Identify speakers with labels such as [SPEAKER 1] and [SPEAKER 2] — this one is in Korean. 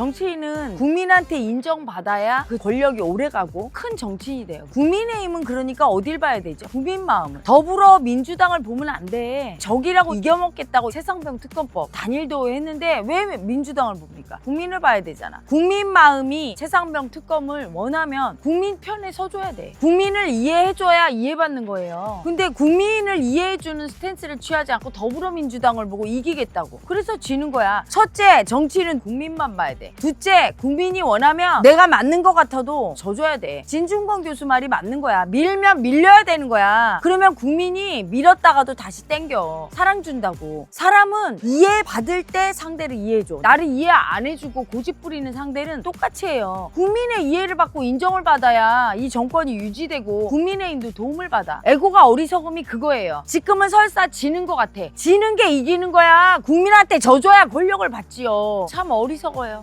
[SPEAKER 1] 정치인은 국민한테 인정받아야 그 권력이 오래가고 큰 정치인이 돼요. 국민의힘은 그러니까 어딜 봐야 되죠? 국민 마음을. 더불어 민주당을 보면 안 돼. 적이라고 이겨먹겠다고 세상병 특검법 단일도 했는데 왜 민주당을 봅니까? 국민을 봐야 되잖아. 국민 마음이 세상병 특검을 원하면 국민 편에 서줘야 돼. 국민을 이해해줘야 이해받는 거예요. 근데 국민을 이해해주는 스탠스를 취하지 않고 더불어민주당을 보고 이기겠다고. 그래서 지는 거야. 첫째, 정치는 국민만 봐야 돼. 둘째, 국민이 원하면 내가 맞는 것 같아도 져줘야 돼. 진중권 교수 말이 맞는 거야. 밀면 밀려야 되는 거야. 그러면 국민이 밀었다가도 다시 땡겨. 사랑 준다고. 사람은 이해받을 때 상대를 이해해줘. 나를 이해 안 해주고 고집 부리는 상대는 똑같이 해요. 국민의 이해를 받고 인정을 받아야 이 정권이 유지되고 국민의힘도 도움을 받아. 에고가 어리석음이 그거예요. 지금은 설사 지는 것 같아. 지는 게 이기는 거야. 국민한테 져줘야 권력을 받지요. 참 어리석어요.